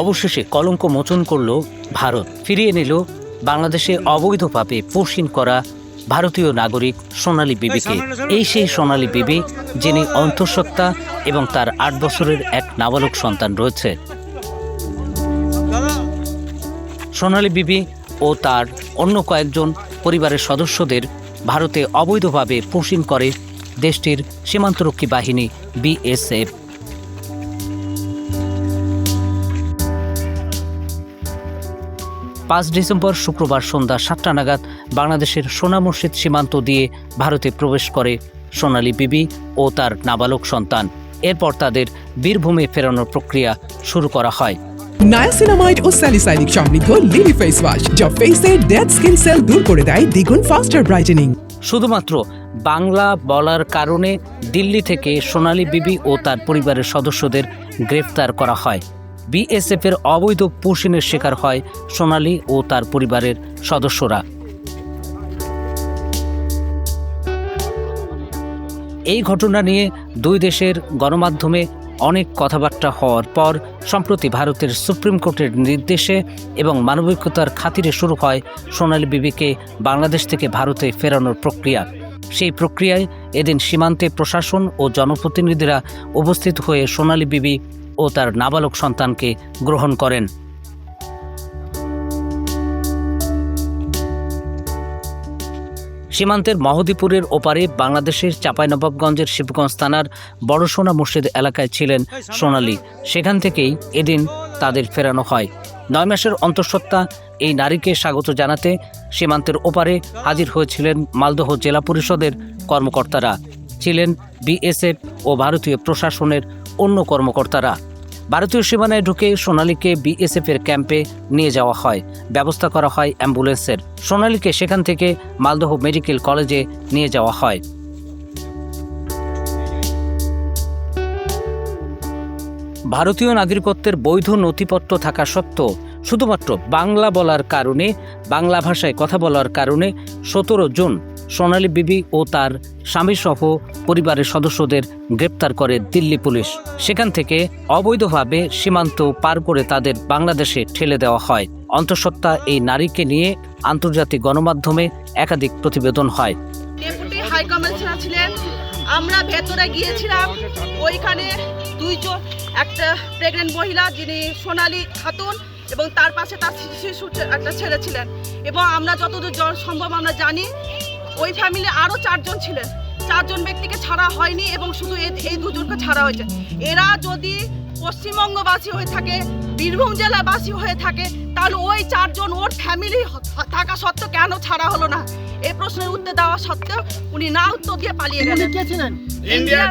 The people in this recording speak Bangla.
অবশেষে কলঙ্ক মোচন করল ভারত। ফিরিয়ে নিল বাংলাদেশে অবৈধভাবে পোষিন করা ভারতীয় নাগরিক সোনালী বিবিকে। এই সেই সোনালী বিবি যিনি অন্তঃসত্ত্বা এবং তার আট বছরের এক নাবালক সন্তান রয়েছে। সোনালী বিবি ও তার অন্য কয়েকজন পরিবারের সদস্যদের ভারতে অবৈধভাবে পোষিন করে দেশটির সীমান্তরক্ষী বাহিনী বিএসএফ। পাঁচ ডিসেম্বর শুক্রবার সন্ধ্যা সাতটা নাগাদ বাংলাদেশের সোনা মসজিদ সীমান্ত দিয়ে ভারতে প্রবেশ করে সোনালি বিবি ও তার নাবালক সন্তান। এরপর তাদের বীরভূমে ফেরানোর প্রক্রিয়া শুরু করা হয়। নায়াসিনামাইড ও স্যালিসাইনিক সমৃদ্ধ লিলি ফেস ওয়াশ যা ফেসের ডেড স্কিন সেল দূর করে দেয় দ্বিগুণ ফাস্টার ব্রাইটেনিং। শুধুমাত্র বাংলা বলার কারণে দিল্লি থেকে সোনালি বিবি ও তার পরিবারের সদস্যদের গ্রেফতার করা হয়। বিএসএফের অবৈধ পুষিনের শিকার হয় সোনালী ও তার পরিবারের সদস্যরা। এই ঘটনা নিয়ে দুই দেশের গণমাধ্যমে অনেক কথাবার্তা হওয়ার পর, সম্প্রতি ভারতের সুপ্রিম কোর্টের নির্দেশে এবং মানবিকতার খাতিরে শুরু হয় সোনালী বিবিকে বাংলাদেশ থেকে ভারতে ফেরানোর প্রক্রিয়া। সেই প্রক্রিয়ায় এদিন সীমান্তে প্রশাসন ও জনপ্রতিনিধিরা উপস্থিত হয়ে সোনালী বিবি ও তার নাবালক সন্তানকে গ্রহণ করেন। সীমান্তের মহদীপুরের ওপারে বাংলাদেশের চাঁপাইনবাবগঞ্জের শিবগঞ্জ থানার বড়সোনা মসজিদ এলাকায় ছিলেন সোনালী। সেখান থেকেই এদিন তাদের ফেরানো হয়। নয় মাসের অন্তঃসত্ত্বা এই নারীকে স্বাগত জানাতে সীমান্তের ওপারে হাজির হয়েছিলেন মালদহ জেলা পরিষদের কর্মকর্তারা। ছিলেন বিএসএফ ও ভারতীয় প্রশাসনের অন্য কর্মকর্তারা। ভারতীয় সীমানায় ঢুকে সোনালীকে বিএসএফ এর ক্যাম্পে নিয়ে যাওয়া হয়। ব্যবস্থা করা হয় অ্যাম্বুলেন্সের। সোনালীকে সেখান থেকে মালদহ মেডিকেল কলেজে নিয়ে যাওয়া হয়। ভারতীয় নাগরিকত্বের বৈধ নথিপত্র থাকা সত্ত্বেও শুধুমাত্র বাংলা বলার কারণে, বাংলা ভাষায় কথা বলার কারণে সতেরো জুন সোনালী বিবি ও তার স্বামীসহ পরিবারের সদস্যদের গ্রেপ্তার করে দিল্লি পুলিশ। সেখান থেকে অবৈধভাবে সীমান্ত পার করে তাদের বাংলাদেশে ঠেলে দেওয়া হয়। অন্তঃসত্ত্বা এই নারীকে নিয়ে আন্তর্জাতিক গণমাধ্যমে একাধিক প্রতিবেদন হয়। আমরা ভেতরে গিয়েছিলাম। ওইখানে দুইজন, একটা প্রেগনেন্ট মহিলা যিনি সোনালী খাতুন এবং তার পাশে তার শিশু- একটা ছেলে ছিলেন। এবং আমরা যতদূর সম্ভব আমরা জানি ওই ফ্যামিলি আরও চারজন ছিলেন। চারজন ব্যক্তিকে ছাড়া হয়নি এবং শুধু এই দুজনকে ছাড়া হয়েছে। এরা যদি পশ্চিমবঙ্গবাসী হয়ে থাকে বীরভূম জেলাবাসী হয়ে থাকে তাহলে ওই চারজন ওর ফ্যামিলি থাকা সত্ত্বেও কেন ছাড়া হলো না? এই প্রশ্নের উত্তর দেওয়া সত্ত্বেও উনি না উত্তর দিয়ে পালিয়ে গেলেন। কে ইন্ডিয়ার